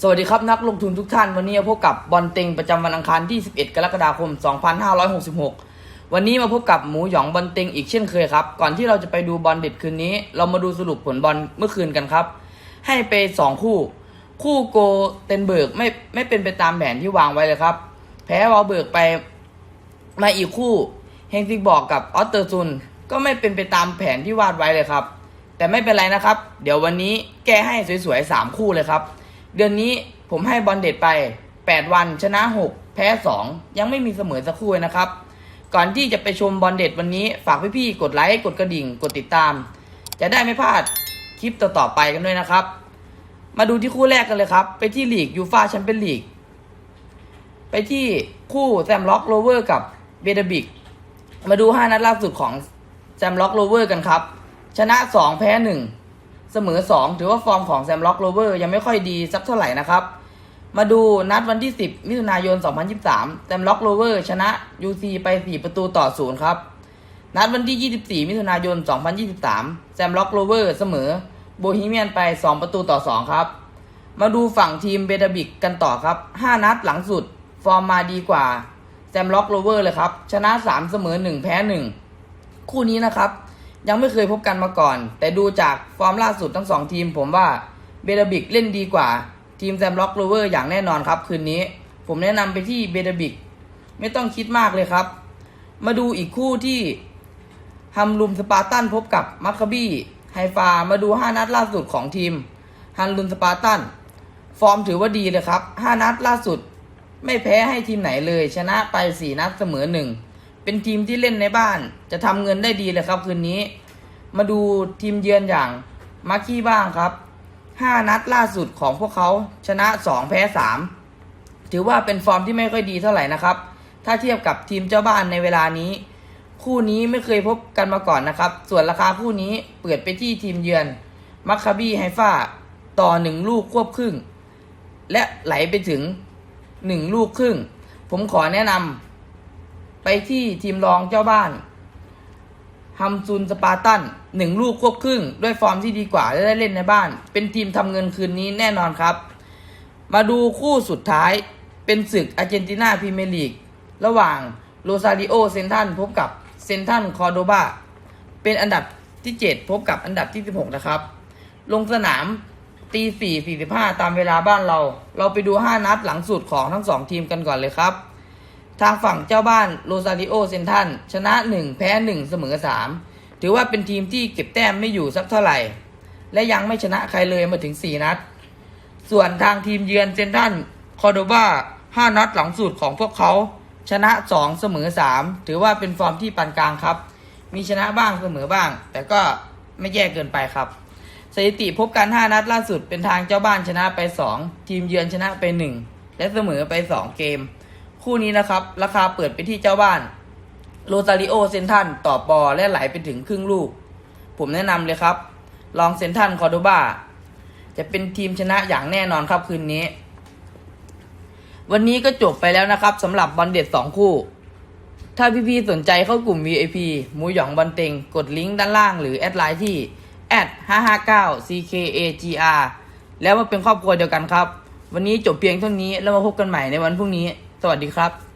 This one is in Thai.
สวัสดีครับนักลงทุนทุกท่านวันนี้พบกับบอลเต็งประจำวันอังคารที่ 11 กรกฎาคม 2566 วันนี้มาพบกับหมูหยองบอลเต็งอีกเช่นเคยครับ ก่อนที่เราจะไปดูบอลเด็ดคืนนี้ เรามาดูสรุปผลบอลเมื่อคืนกันครับ ให้ไป 2 คู่ คู่โกเทนเบิร์กไม่ไม่เป็นไปตามแผนที่วางไว้เลยครับ แพ้วอลเบิร์กไปมาอีกคู่เฮงซิกบอกกับออสเตอร์ซุนก็ไม่เป็นไปตามแผนที่วาดไว้เลยครับ แต่ไม่เป็นไรนะครับ เดี๋ยววันนี้แก้ให้สวยๆ3คู่เลยครับ เดือนนี้ผมให้บอลเด็ดไป 8 วันชนะ 6 แพ้ 2 ยังไม่มีเสมอสักคู่นะครับ ก่อนที่จะไปชมบอลเด็ดวันนี้ฝากพี่ๆกดไลค์กดกระดิ่งกดติดตาม จะได้ไม่พลาดคลิปต่อๆไปกันด้วยนะครับ มาดูที่คู่แรกกันเลยครับ ไปที่ลีกยูฟาแชมเปี้ยนลีกไปที่คู่แซมล็อกโรเวอร์กับเบเดบิกมาดู 5 นัดล่าสุดของแซมล็อกโรเวอร์กันครับ ชนะ 2 แพ้ 1 เสมอ 2 ถือว่าฟอร์มของแซมล็อกโรเวอร์ยังไม่ค่อยดีสักเท่าไหร่นะครับ มาดูนัดวันที่ 10 มิถุนายน 2023 แซมล็อกโรเวอร์ชนะ UC ไป 4 ประตูต่อ 0 ครับ นัดวันที่ 24 มิถุนายน 2023 แซมล็อกโรเวอร์เสมอโบฮีเมียนไป 2 ประตูต่อ 2 ครับ มาดูฝั่งทีมเบดาบิกกันต่อครับ 5 นัดหลังสุด ฟอร์มมาดีกว่าแซมล็อกโรเวอร์เลยครับ ชนะ 3 เสมอ 1 แพ้ 1 คู่นี้นะครับ ยังไม่เคยพบกันมาก่อน แต่ดูจากฟอร์มล่าสุดทั้ง2ทีม ผมว่าเบดบิกเล่นดีกว่า ทีมแซมล็อกโรเวอร์อย่างแน่นอนครับ คืนนี้ ผมแนะนำไปที่เบดบิกไม่ต้องคิดมากเลยครับ มาดูอีกคู่ที่ฮัมลุมสปาร์ตันพบกับมัคคาบี้ไฮฟามาดู 5 นัดล่าสุดของทีมฮันลุมสปาร์ตัน ฟอร์มถือว่าดีเลยครับ 5 นัดล่าสุด ไม่แพ้ให้ทีมไหนเลย ชนะไป 4 นัดเสมอ 1 เป็นทีมที่เล่นในบ้าน จะทำเงินได้ดีเลยครับคืนนี้ มาดูทีมเยือนอย่างมาร์กี้บ้างครับ 5 นัดล่าสุดของพวกเขาชนะ 2 แพ้ 3 ถือว่าเป็นฟอร์มที่ไม่ค่อยดีเท่าไหร่นะครับ ถ้าเทียบกับทีมเจ้าบ้านในเวลานี้ คู่นี้ไม่เคยพบกันมาก่อนนะครับ ส่วนราคาคู่นี้เปิดไปที่ทีมเยือนมัคคาบี้ไฮฟาต่อหนึ่งลูกควบครึ่ง และไหลไปถึงหนึ่งลูกครึ่ง ผมขอแนะนำไปที่ทีมรองเจ้าบ้าน ฮัมซุนสปาร์ตันหนึ่งลูกควบครึ่ง ด้วยฟอร์มที่ดีกว่าและได้เล่นในบ้าน เป็นทีมทำเงินคืนนี้แน่นอนครับ มาดูคู่สุดท้ายเป็นศึกอาร์เจนตินาพรีเมียร์ลีก ระหว่างโรซาริโอเซนทันพบกับเซนทันคอร์โดบาเป็นอันดับที่ 7 พบกับอันดับที่ 16 นะครับ ลงสนามตีสี่สี่สิบห้าตามเวลาบ้านเรา เราไปดู 5 นัดหลังสุดของทั้ง 2 ทีมกันก่อนเลยครับ ทางฝั่งเจ้าบ้านโรซาริโอเซนทันชนะ 1 แพ้ 1 เสมอ 3 ถือว่าเป็นทีมที่เก็บแต้มไม่อยู่สักเท่าไหร่ และยังไม่ชนะใครเลยมาถึง 4 นัด ส่วนทางทีมเยือนเซนทันคอร์โดบา5นัดหลังสุดของพวกเขาชนะ 2 เสมอ 3 ถือว่าเป็นฟอร์มที่ปานกลางครับ มีชนะบ้างเสมอบ้าง แต่ก็ไม่แย่เกินไปครับ สถิติพบกัน5นัดล่าสุดเป็นทางเจ้าบ้านชนะไป 2 ทีมเยือนชนะไป 1 และเสมอไป 2 เกม คู่นี้นะครับ ราคาเปิดไปที่เจ้าบ้านโรซาริโอเซนทันต่อปอและไหลไปถึงครึ่งลูก ผมแนะนำเลยครับลองเซนทันคอร์โดบาจะเป็นทีมชนะอย่างแน่นอนครับคืนนี้ วันนี้ก็จบไปแล้วนะครับสำหรับบอลเด็ด 2 คู่ ถ้าพี่ๆสนใจเข้ากลุ่ม VIP มูหยองบอลเต็ง กดลิงก์ด้านล่างหรือแอดไลน์ที่ 559 ckagr แล้วมาเป็นครอบครัวเดียวกันครับ วันนี้จบเพียงเท่านี้แล้วมาพบกันใหม่ในวันพรุ่งนี้ สวัสดีครับ